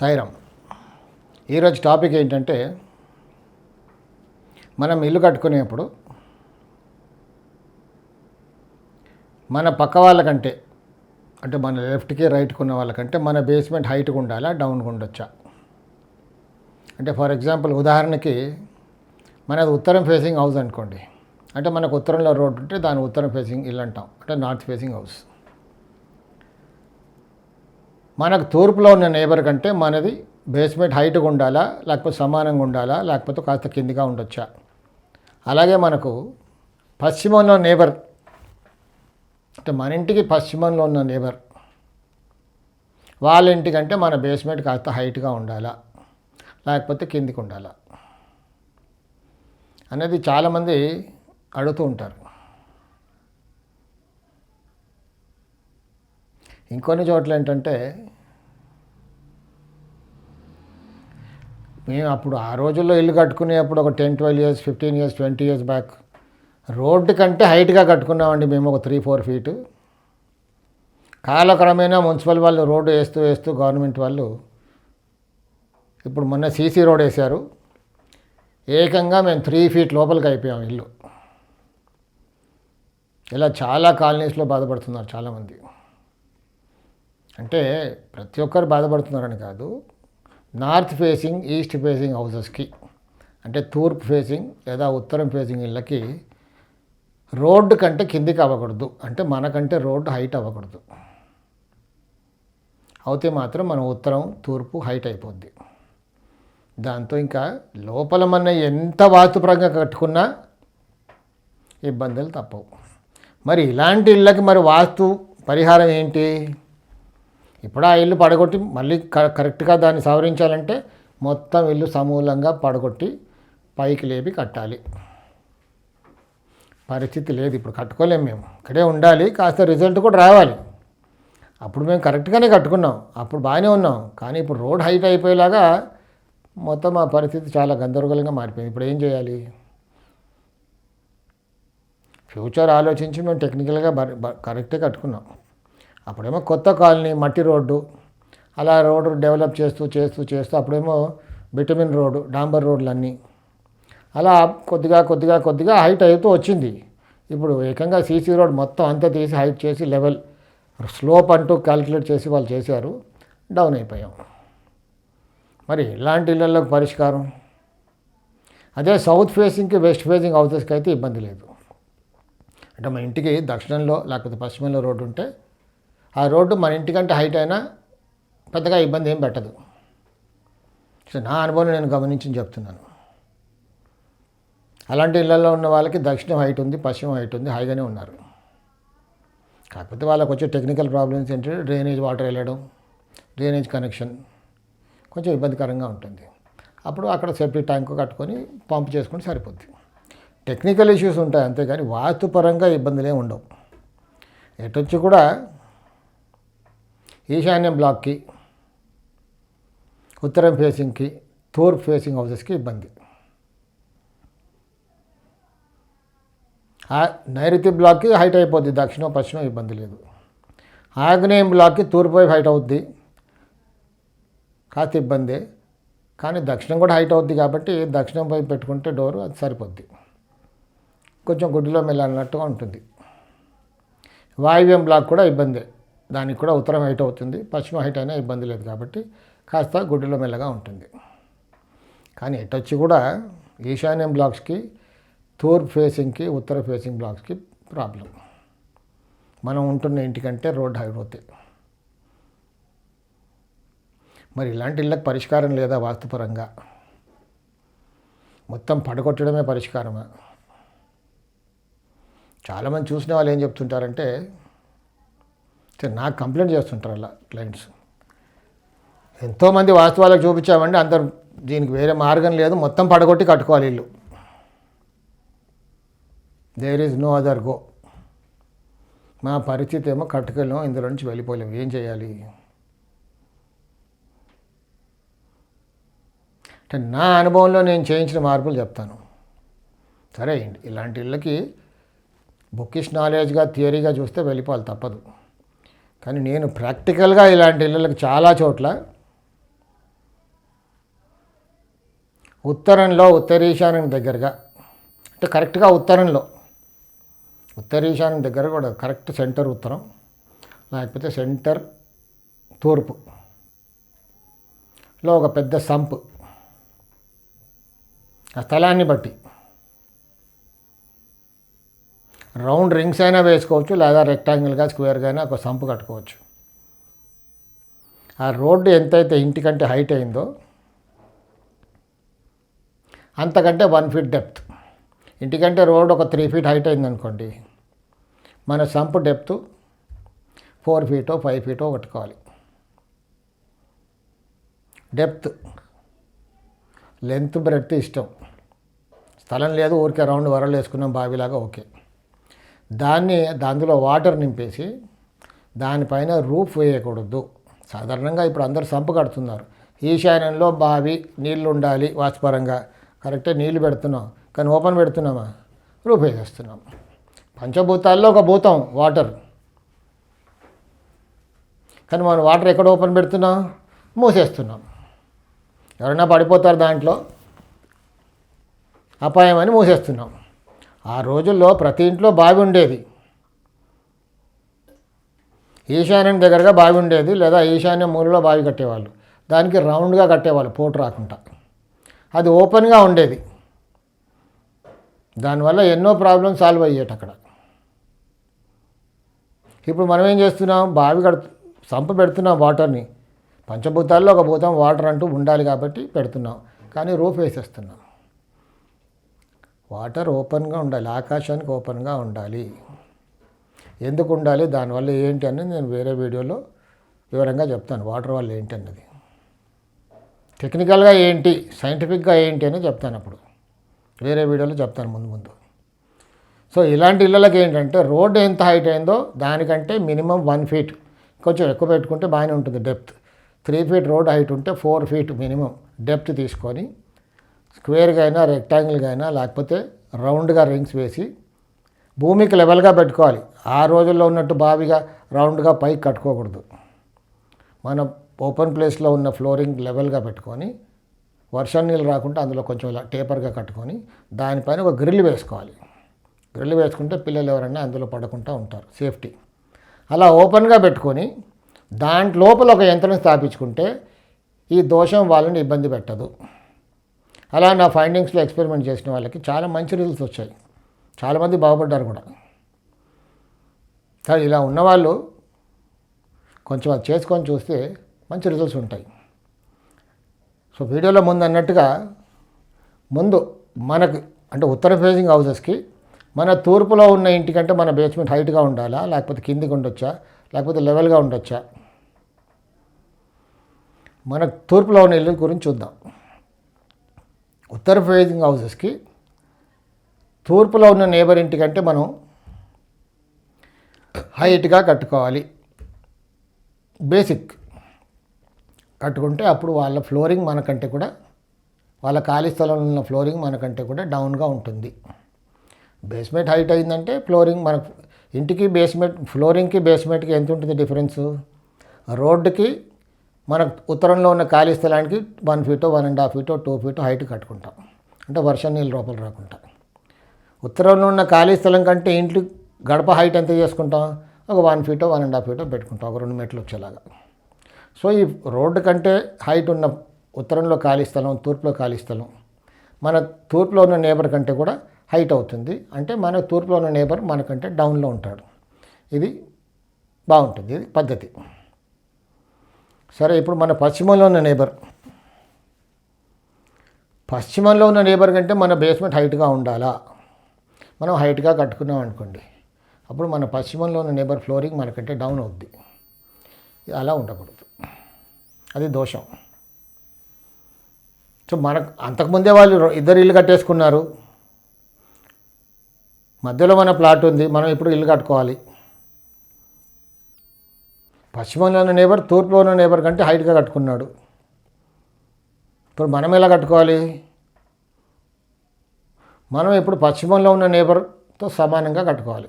సాయిరామ్ ఈరోజు టాపిక్ ఏంటంటే మనం ఇల్లు కట్టుకునేప్పుడు మన పక్క వాళ్ళకంటే అంటే మన లెఫ్ట్కి రైట్కి ఉన్న వాళ్ళకంటే మన బేస్మెంట్ హైట్గా ఉండాలా డౌన్గా ఉండొచ్చా? అంటే ఫర్ ఎగ్జాంపుల్ ఉదాహరణకి మనది ఉత్తరం ఫేసింగ్ హౌస్ అనుకోండి. అంటే మనకు ఉత్తరంలో రోడ్డు ఉంటే దాని ఉత్తరం ఫేసింగ్ ఇల్లు అంటాం. అంటే నార్త్ ఫేసింగ్ హౌస్. మనకు తూర్పులో ఉన్న నేబర్ కంటే మనది బేస్మెంట్ హైట్గా ఉండాలా లేకపోతే సమానంగా ఉండాలా లేకపోతే కాస్త కిందిగా ఉండొచ్చా? అలాగే మనకు పశ్చిమంలో నేబర్ అంటే మన ఇంటికి పశ్చిమంలో ఉన్న నేబర్ వాళ్ళ ఇంటికంటే మన బేస్మెంట్ కాస్త హైట్గా ఉండాలా లేకపోతే కిందికి ఉండాలా? అనేది చాలామంది అడుగుతూ ఉంటారు. ఇంకొన్ని చోట్ల ఏంటంటే మేము అప్పుడు ఆ రోజుల్లో ఇల్లు కట్టుకునేప్పుడు ఒక ten twelve years fifteen years twenty years back road కంటే హైట్గా కట్టుకున్నామండి మేము ఒక త్రీ ఫోర్ ఫీటు కాలక్రమేణా మున్సిపల్ వాళ్ళు రోడ్డు వేస్తూ వేస్తూ గవర్నమెంట్ వాళ్ళు ఇప్పుడు మొన్న సీసీ రోడ్ వేశారు. ఏకంగా మేము త్రీ ఫీట్ లోపలికి అయిపోయాం ఇల్లు. ఇలా చాలా కాలనీస్లో బాధపడుతున్నారు చాలామంది. అంటే ప్రతి ఒక్కరు బాధపడుతున్నారని కాదు నార్త్ ఫేసింగ్ ఈస్ట్ ఫేసింగ్ హౌసెస్కి అంటే తూర్పు ఫేసింగ్ లేదా ఉత్తరం ఫేసింగ్ ఇళ్ళకి రోడ్డు కంటే కిందికి అవ్వకూడదు. అంటే మనకంటే రోడ్డు హైట్ అవ్వకూడదు. అయితే మాత్రం మన ఉత్తరం తూర్పు హైట్ అయిపోద్ది. దాంతో ఇంకా లోపల మన ఎంత వాస్తుపరంగా కట్టుకున్నా ఇబ్బందులు తప్పవు. మరి ఇలాంటి ఇళ్ళకి మరి వాస్తు పరిహారం ఏంటి? ఇప్పుడు ఆ ఇల్లు పడగొట్టి మళ్ళీ క- కరెక్ట్గా దాన్ని సవరించాలంటే మొత్తం ఇల్లు సమూలంగా పడగొట్టి పైకి లేపి కట్టాలి. పరిస్థితి లేదు ఇప్పుడు కట్టుకోలేము మేము. ఇక్కడే ఉండాలి కాస్త రిజల్ట్ కూడా రావాలి. అప్పుడు మేము కరెక్ట్గానే కట్టుకున్నాం అప్పుడు బాగానే ఉన్నాం. కానీ ఇప్పుడు రోడ్ హైట్ అయిపోయేలాగా మొత్తం ఆ పరిస్థితి చాలా గందరగోళంగా మారిపోయింది. ఇప్పుడు ఏం చేయాలి? ఫ్యూచర్ ఆలోచించి మేము టెక్నికల్గా బ- కరెక్టే కట్టుకున్నాం. అప్పుడేమో కొత్త కాలనీ మట్టి రోడ్డు అలా రోడ్డు డెవలప్ చేస్తూ చేస్తూ చేస్తూ అప్పుడేమో బిటమిన్ రోడ్డు డాంబర్ రోడ్లు అన్నీ అలా కొద్దిగా కొద్దిగా కొద్దిగా హైట్ అవుతూ వచ్చింది. ఇప్పుడు ఏకంగా సీసీ రోడ్ మొత్తం అంతా తీసి హైట్ చేసి లెవెల్ స్లోప్ అంటూ క్యాలిక్యులేట్ చేసి వాళ్ళు చేశారు డౌన్ అయిపోయాం. మరి ఇలాంటి ఇళ్ళకి పరిష్కారం? అదే సౌత్ ఫేసింగ్కి వెస్ట్ ఫేసింగ్ హౌసెస్కి అయితే ఇబ్బంది లేదు. అంటే మన ఇంటికి దక్షిణంలో లేకపోతే పశ్చిమంలో రోడ్డు ఉంటే ఆ రోడ్డు మన ఇంటికంటే హైట్ అయినా పెద్దగా ఇబ్బంది ఏం పెట్టదు. సో నా అనుభవం నేను గమనించి చెప్తున్నాను. అలాంటి ఇళ్ళలో ఉన్న వాళ్ళకి దక్షిణం హైట్ ఉంది పశ్చిమ హైట్ ఉంది హైగానే ఉన్నారు. కాకపోతే వాళ్ళకి వచ్చే టెక్నికల్ ప్రాబ్లమ్స్ ఏంటంటే డ్రైనేజ్ వాటర్ వెళ్ళడం డ్రైనేజ్ కనెక్షన్ కొంచెం ఇబ్బందికరంగా ఉంటుంది. అప్పుడు అక్కడ సేఫ్టీ ట్యాంకు కట్టుకొని పంప్ చేసుకుని సరిపోద్ది. టెక్నికల్ ఇష్యూస్ ఉంటాయి అంతేగాని వాస్తుపరంగా ఇబ్బందులే ఉండవు. ఎటొచ్చి కూడా ఈశాన్యం బ్లాక్కి ఉత్తరం ఫేసింగ్కి తూర్పు ఫేసింగ్ హౌసెస్కి ఇబ్బంది. నైరుతి బ్లాక్కి హైట్ అయిపోద్ది దక్షిణం పశ్చిమం ఇబ్బంది లేదు. ఆగ్నేయం బ్లాక్కి తూర్పు వైపు హైట్ అవుద్ది కాస్త ఇబ్బందే. కానీ దక్షిణం కూడా హైట్ అవుద్ది కాబట్టి దక్షిణం వైపు పెట్టుకుంటే డోరు అది సరిపోద్ది. కొంచెం గుడ్డిలో మెల్లన్నట్టుగా ఉంటుంది. వాయువ్యం బ్లాక్ కూడా ఇబ్బందే. దానికి కూడా ఉత్తరం హైట్ అవుతుంది పశ్చిమ హైట్ అయినా ఇబ్బంది లేదు కాబట్టి కాస్త గుడ్డిలో మెల్లగా ఉంటుంది. కానీ ఎటొచ్చి కూడా ఈశాన్యం బ్లాక్స్కి తూర్పు ఫేసింగ్కి ఉత్తర ఫేసింగ్ బ్లాక్స్కి ప్రాబ్లం. మనం ఉంటున్న ఇంటికంటే రోడ్ హైట్ అవుతాయి మరి ఇలాంటి ఇళ్ళకి పరిష్కారం లేదా వాస్తుపరంగా? మొత్తం పడగొట్టడమే పరిష్కారమా? చాలామంది చూసిన వాళ్ళు ఏం చెప్తుంటారంటే నాకు కంప్లైంట్ చేస్తుంటారు అలా క్లయింట్స్ ఎంతోమంది వాస్తవాలకు చూపించామండి అందరు దీనికి వేరే మార్గం లేదు మొత్తం పడగొట్టి కట్టుకోవాలి ఇల్లు there is no other go మా పరిస్థితి ఏమో కట్టుకెళ్ళాం ఇందులో నుంచి వెళ్ళిపోలేము ఏం చేయాలి? అంటే నా అనుభవంలో నేను చేయించిన మార్పులు చెప్తాను. సరే అండి ఇలాంటి ఇళ్ళకి బుక్కిష్ నాలెడ్జ్గా థియరీగా చూస్తే వెళ్ళిపోవాలి తప్పదు. కానీ నేను ప్రాక్టికల్గా ఇలాంటి ఇళ్ళకి చాలా చోట్ల ఉత్తరంలో ఉత్తరీశాన్యం దగ్గరగా అంటే కరెక్ట్గా ఉత్తరంలో ఉత్తరీశాన్యం దగ్గర కూడా కరెక్ట్ సెంటర్ ఉత్తరం లేకపోతే సెంటర్ తూర్పు లో ఒక పెద్ద సంపు. ఆ స్థలాన్ని బట్టి రౌండ్ రింగ్స్ అయినా వేసుకోవచ్చు లేదా రెక్టాంగిల్గా స్క్వేర్గా అయినా ఒక సంపు కట్టుకోవచ్చు. ఆ రోడ్డు ఎంతైతే ఇంటికంటే హైట్ అయిందో అంతకంటే వన్ ఫీట్ డెప్త్. ఇంటికంటే రోడ్ ఒక త్రీ ఫీట్ హైట్ అయింది అనుకోండి మన సంపు డెప్త్ ఫోర్ ఫీటో ఫైవ్ ఫీటో కట్టుకోవాలి. డెప్త్ లెంత్ బ్రెడ్త్ ఇష్టం. స్థలం లేదు ఊరికే రౌండ్ వరలు వేసుకున్నాం బావిలాగా ఓకే. దాన్ని అందులో వాటర్ నింపేసి దానిపైన రూఫ్ వేయకూడదు. సాధారణంగా ఇప్పుడు అందరు సంపు కడుతున్నారు. ఈశాన్యంలో బావి నీళ్ళు ఉండాలి వాస్తపరంగా కరెక్టే నీళ్ళు పెడుతున్నాం. కానీ ఓపెన్ పెడుతున్నామా? రూఫ్ వేసేస్తున్నాం. పంచభూతాల్లో ఒక భూతం వాటర్. కానీ మనం వాటర్ ఎక్కడ ఓపెన్ పెడుతున్నాం? మూసేస్తున్నాం. ఎవరైనా పడిపోతారు దాంట్లో. అపాయం అని మూసేస్తున్నాం. ఆ రోజుల్లో ప్రతి ఇంట్లో బావి ఉండేది. ఈశాన్యం దగ్గరగా బావి ఉండేది లేదా ఈశాన్య మూలలో బావి కట్టేవాళ్ళు. దానికి రౌండ్గా కట్టేవాళ్ళు పోటు రాకుండా. అది ఓపెన్గా ఉండేది. దానివల్ల ఎన్నో ప్రాబ్లమ్స్ సాల్వ్ అయ్యేటి అక్కడ. ఇప్పుడు మనం ఏం చేస్తున్నాం? బావి కడు సంప పెడుతున్నాం వాటర్ని. పంచభూతాల్లో ఒక భూతం వాటర్ అంటూ ఉండాలి కాబట్టి పెడుతున్నాం. కానీ రూఫ్ వేసేస్తున్నాం. వాటర్ ఓపెన్గా ఉండాలి ఆకాశానికి ఓపెన్గా ఉండాలి. ఎందుకు ఉండాలి? దానివల్ల ఏంటి అనేది నేను వేరే వీడియోలో వివరంగా చెప్తాను. వాటర్ వల్ల ఏంటి అన్నది. టెక్నికల్గా ఏంటి? సైంటిఫిక్గా ఏంటి అని చెప్తాను అప్పుడు. వేరే వీడియోలో చెప్తాను ముందు ముందు. సో ఇలాంటి ఇళ్ళకి ఏంటంటే రోడ్డు ఎంత హైట్ అయిందో దానికంటే మినిమం వన్ ఫీట్. కొంచెం ఎక్కువ పెట్టుకుంటే బాగానే ఉంటుంది depth. Three feet road height ఉంటే ఫోర్ ఫీట్ మినిమం డెప్త్ తీసుకొని స్క్వేర్గా అయినా రెక్టాంగిల్గా అయినా లేకపోతే రౌండ్గా రింగ్స్ వేసి భూమికి లెవెల్గా పెట్టుకోవాలి. ఆ రోజుల్లో ఉన్నట్టు బావిగా రౌండ్గా పైకి కట్టుకోకూడదు. మన ఓపెన్ ప్లేస్లో ఉన్న ఫ్లోరింగ్ లెవెల్గా పెట్టుకొని వర్షం నీళ్ళు రాకుండా అందులో కొంచెం ఇలా టేపర్గా కట్టుకొని దానిపైన ఒక గ్రిల్ వేసుకోవాలి. గ్రిల్ వేసుకుంటే పిల్లలు ఎవరైనా అందులో పడకుండా ఉంటారు సేఫ్టీ. అలా ఓపెన్గా పెట్టుకొని దాంట్లోపల ఒక యంత్రం స్థాపించుకుంటే ఈ దోషం వాళ్ళని ఇబ్బంది పెట్టదు. అలా నా ఫైండింగ్స్లో ఎక్స్పెరిమెంట్ చేసిన వాళ్ళకి చాలా మంచి రిజల్ట్స్ వచ్చాయి. చాలామంది బాగుపడ్డారు కూడా. కానీ ఇలా ఉన్నవాళ్ళు కొంచెం అది చేసుకొని చూస్తే మంచి రిజల్ట్స్ ఉంటాయి. సో వీడియోలో ముందు అన్నట్టుగా ముందు మనకు అంటే ఉత్తర ఫేసింగ్ హౌసెస్కి మన తూర్పులో ఉన్న ఇంటికంటే మన బేస్మెంట్ హైట్గా ఉండాలా? లేకపోతే కిందికి ఉండొచ్చా? లేకపోతే లెవెల్గా ఉండొచ్చా? మన తూర్పులో ఉన్న ఇల్లు గురించి చూద్దాం. ఉత్తర ఫేసింగ్ హౌసెస్కి తూర్పులో ఉన్న నేబర్ ఇంటికంటే మనం హైట్గా కట్టుకోవాలి. బేసిక్ కట్టుకుంటే అప్పుడు వాళ్ళ ఫ్లోరింగ్ మనకంటే కూడా వాళ్ళ ఖాళీ స్థలంలో ఉన్న ఫ్లోరింగ్ మనకంటే కూడా డౌన్గా ఉంటుంది. బేస్మెంట్ హైట్ అయిందంటే ఫ్లోరింగ్ మన ఇంటికి బేస్మెంట్ ఫ్లోరింగ్కి బేస్మెంట్కి ఎంత ఉంటుంది డిఫరెన్స్? రోడ్డుకి మన ఉత్తరంలో ఉన్న ఖాళీ స్థలానికి వన్ ఫీటో వన్ అండ్ హాఫ్ ఫీటో టూ ఫీటో హైట్ కట్టుకుంటాం. అంటే వర్షం నీళ్ళు లోపల రాకుండా. ఉత్తరంలో ఉన్న ఖాళీ స్థలం కంటే ఇంట్లో గడప హైట్ ఎంత చేసుకుంటాం? ఒక వన్ ఫీటో వన్ అండ్ హాఫ్ ఫీటో పెట్టుకుంటాం ఒక రెండు మీటర్లు వచ్చేలాగా. సో ఈ రోడ్డు కంటే హైట్ ఉన్న ఉత్తరంలో ఖాళీ స్థలం తూర్పులో ఖాళీ స్థలం మన తూర్పులో ఉన్న నేబర్ కంటే కూడా హైట్ అవుతుంది. అంటే మన తూర్పులో ఉన్న నేబర్ మనకంటే డౌన్లో ఉంటాడు. ఇది బాగుంటుంది ఇది పద్ధతి. సరే ఇప్పుడు మన పశ్చిమంలో ఉన్న నేబర్ పశ్చిమంలో ఉన్న నేబర్ కంటే మన బేస్మెంట్ హైట్గా ఉండాలా? మనం హైట్గా కట్టుకున్నాం అనుకోండి. అప్పుడు మన పశ్చిమంలో ఉన్న నేబర్ ఫ్లోరింగ్ మనకంటే డౌన్ అవుద్ది. అలా ఉండకూడదు. అది దోషం. సో మనకు అంతకుముందే వాళ్ళు ఇద్దరు ఇల్లు కట్టేసుకున్నారు. మధ్యలో మన ప్లాట్ ఉంది. మనం ఇప్పుడు ఇల్లు కట్టుకోవాలి. పశ్చిమంలో ఉన్న నేబర్ తూర్పులో ఉన్న నేబర్ కంటే హైట్గా కట్టుకున్నాడు. ఇప్పుడు మనం ఎలా కట్టుకోవాలి? మనం ఇప్పుడు పశ్చిమంలో ఉన్న నేబర్తో సమానంగా కట్టుకోవాలి.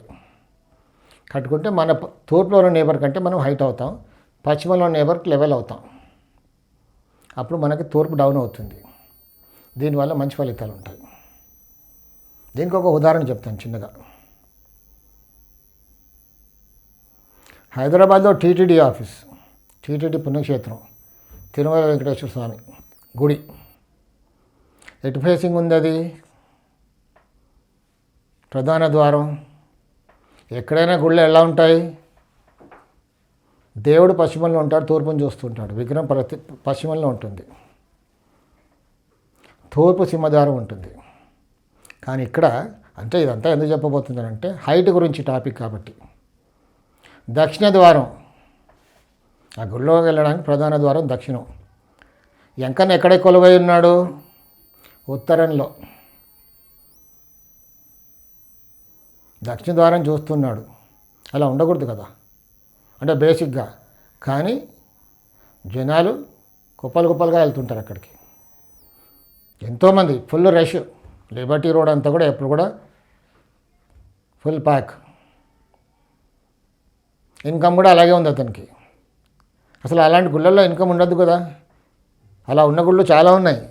కట్టుకుంటే మన తూర్పులో ఉన్న నేబర్ కంటే మనం హైట్ అవుతాం పశ్చిమంలో ఉన్న నేబర్కి లెవెల్ అవుతాం. అప్పుడు మనకి తూర్పు డౌన్ అవుతుంది. దీనివల్ల మంచి ఫలితాలు ఉంటాయి. దీనికి ఒక ఉదాహరణ చెప్తాను చిన్నగా. హైదరాబాద్లో టీటీడీ ఆఫీస్ టీటీడీ పుణ్యక్షేత్రం తిరుమల వెంకటేశ్వర స్వామి గుడి. ఎటు ఫేసింగ్ ఉంది అది? ప్రధాన ద్వారం. ఎక్కడైనా గుళ్ళు ఎలా ఉంటాయి? దేవుడు పశ్చిమంలో ఉంటాడు తూర్పును చూస్తుంటాడు. విగ్రహం ప్రతి పశ్చిమంలో ఉంటుంది. తూర్పు సింహద్వారం ఉంటుంది. కానీ ఇక్కడ అంటే ఇదంతా ఎందుకు చెప్పబోతున్నానంటే హైట్ గురించి టాపిక్ కాబట్టి. దక్షిణ ద్వారం. ఆ గుళ్ళోకి వెళ్ళడానికి ప్రధాన ద్వారం దక్షిణం. ఎంకన్న ఎక్కడ కొలువై ఉన్నాడు? ఉత్తరంలో. దక్షిణ ద్వారం చూస్తున్నాడు. అలా ఉండకూడదు కదా? అంటే బేసిక్గా. కానీ జనాలు కుప్పలు కుప్పలుగా వెళ్తుంటారు అక్కడికి. ఎంతోమంది. Full rush. లిబర్టీ రోడ్ అంతా కూడా ఎప్పుడు కూడా ఫుల్ ప్యాక్. ఇన్కమ్ కూడా అలాగే ఉంది అతనికి. అసలు అలాంటి గుళ్ళల్లో ఇన్కమ్ ఉండదు కదా. అలా ఉన్న గుళ్ళు చాలా ఉన్నాయి.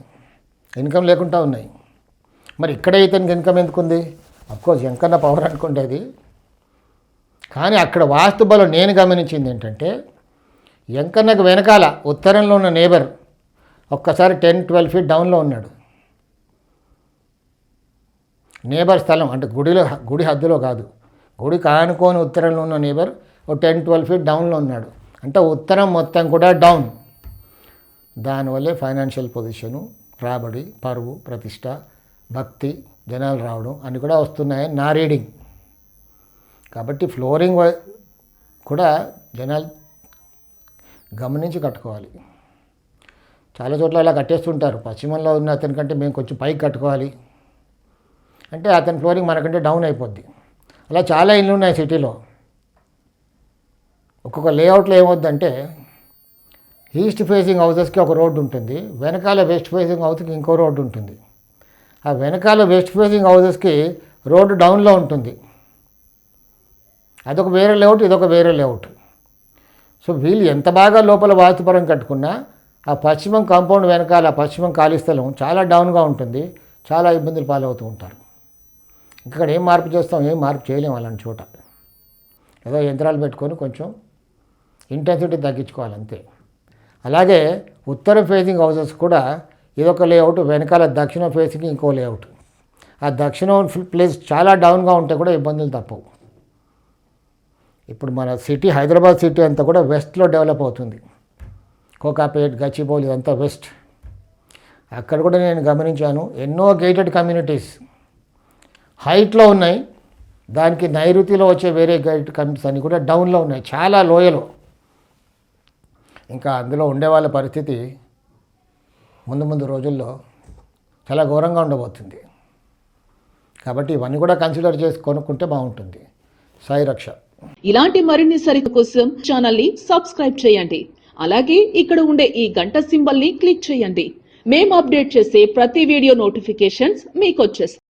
ఇన్కమ్ లేకుండా ఉన్నాయి. మరి ఇక్కడే ఇతనికి ఇన్కమ్ ఎందుకు ఉంది అఫ్కోర్స్ ఎంకన్న పవర్ అనుకుండేది. కానీ అక్కడ వాస్తుబలం నేను గమనించింది ఏంటంటే ఎంకన్నకు వెనకాల ఉత్తరంలో ఉన్న నేబర్ ఒక్కసారి టెన్ ట్వెల్వ్ ఫీట్ డౌన్లో ఉన్నాడు. నేబర్ స్థలం అంటే గుడిలో గుడి హద్దులో కాదు. గుడి కానుకొని ఉత్తరంలో ఉన్న నేబర్ ఓ టెన్ ట్వెల్వ్ ఫీట్ డౌన్లో ఉన్నాడు. అంటే ఉత్తరం మొత్తం కూడా డౌన్. దానివల్లే ఫైనాన్షియల్ పొజిషను రాబడి పరువు ప్రతిష్ట భక్తి జనాలు రావడం అన్నీ కూడా వస్తున్నాయని నా రీడింగ్. కాబట్టి ఫ్లోరింగ్ కూడా జనాలు గమనించి కట్టుకోవాలి. చాలా చోట్ల అలా కట్టేస్తుంటారు. పశ్చిమంలో ఉన్న అతని కంటే మేము కొంచెం పైకి కట్టుకోవాలి. అంటే అతని ఫ్లోరింగ్ మనకంటే డౌన్ అయిపోద్ది. అలా చాలా ఇల్లు ఉన్నాయి సిటీలో. ఒక్కొక్క లేఅవుట్లో ఏమవుద్దంటే ఈస్ట్ ఫేసింగ్ హౌసెస్కి ఒక రోడ్డు ఉంటుంది వెనకాల వెస్ట్ ఫేసింగ్ హౌస్కి ఇంకో రోడ్డు ఉంటుంది. ఆ వెనకాల వెస్ట్ ఫేసింగ్ హౌసెస్కి రోడ్డు డౌన్లో ఉంటుంది. అదొక వేరే లేఅవుట్ ఇదొక వేరే లేఅవుట్ సో వీళ్ళు ఎంత బాగా లోపల వాస్తుపరం కట్టుకున్నా ఆ పశ్చిమం కాంపౌండ్ వెనకాల పశ్చిమం ఖాళీ స్థలం చాలా డౌన్గా ఉంటుంది చాలా ఇబ్బందులు పాలవుతూ ఉంటారు. ఇక్కడ ఏం మార్పు చేస్తాం ఏం మార్పు చేయలేం అలాంటి చోట. ఏదో యంత్రాలు పెట్టుకొని కొంచెం ఇంటెన్సిటీ తగ్గించుకోవాలి అంతే. అలాగే ఉత్తర ఫేసింగ్ హౌసెస్ కూడా ఇదొక లేఅవుట్ వెనకాల దక్షిణ ఫేసింగ్ ఇంకో లేఅవుట్ ఆ దక్షిణ ప్లేస్ చాలా డౌన్గా ఉంటే కూడా ఇబ్బందులు తప్పవు. ఇప్పుడు మన సిటీ హైదరాబాద్ సిటీ అంతా కూడా వెస్ట్లో డెవలప్ అవుతుంది. కోకాపేట్ గచ్చిబౌల్ ఇదంతా వెస్ట్ అక్కడ కూడా నేను గమనించాను ఎన్నో గేటెడ్ కమ్యూనిటీస్ హైట్లో ఉన్నాయి దానికి నైరుతిలో వచ్చే వేరే గైడ్ కమ్యూనిటీస్ అన్నీ కూడా డౌన్లో ఉన్నాయి చాలా లోయలో. ఇంకా అందులో ఉండే వాళ్ళ పరిస్థితి ముందు ముందు రోజుల్లో చాలా ఘోరంగా ఉండబోతుంది. కాబట్టి ఇవన్నీ కూడా కన్సిడర్ చేసి కొనుక్కుంటే బాగుంటుంది. సాయి రక్ష. ఇలాంటి మరిన్ని సరికు కోసం ఛానల్ని సబ్స్క్రైబ్ చేయండి. అలాగే ఇక్కడ ఉండే ఈ గంట సింబల్ని క్లిక్ చేయండి. మేము అప్డేట్ చేసే ప్రతి వీడియో నోటిఫికేషన్స్ మీకు వచ్చేస్తాయి.